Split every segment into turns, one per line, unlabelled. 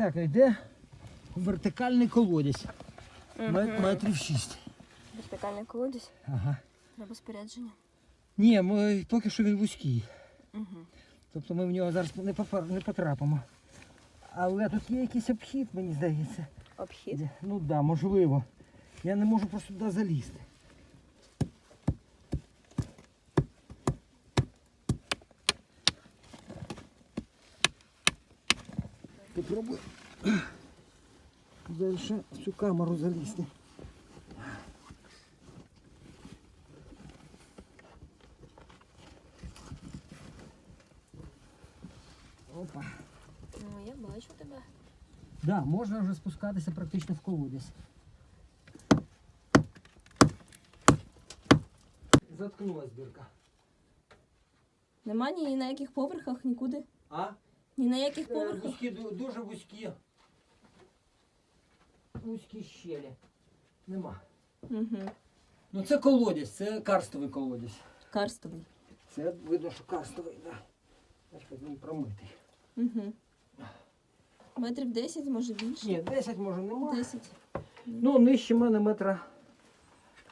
Так, йде вертикальний колодязь. Мет- Метрів шість.
Вертикальний колодязь.
Ага.
Треба спорядження.
Ні, ми, поки що він вузький.
Угу.
Тобто ми в нього зараз не, попар- не потрапимо. Але тут є якийсь обхід, мені здається.
Обхід.
Де- Ну так, да, можливо. Я не можу просто туди залізти. Попробуй далі в цю камеру залізти. Опа.
Ну, я бачу тебе.
Да, можна вже спускатися практично в колодязь. Заткнулась дірка.
Нема ні на яких поверхах, нікуди.
А?
Ні на яких
Е,
поверхах.
Вузькі, ду- дуже вузькі. Вузькі щелі. Нема.
Угу.
Ну це колодязь, це карстовий колодязь.
Карстовий.
Це видно, що карстовий, так. Да. Бачите, він промитий.
Угу. Метрів 10, може більше.
Ні, 10 може нема.
10.
Ну, нижче мене метра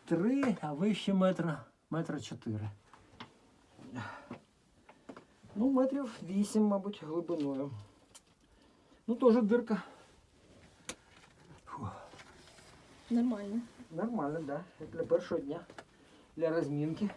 три, а вище метра, метра чотири. Ну, метрів вісім, мабуть, глибиною. Ну, теж дирка. Фу.
Нормально.
Нормально, да. Як Для першого дня. Для розмінки.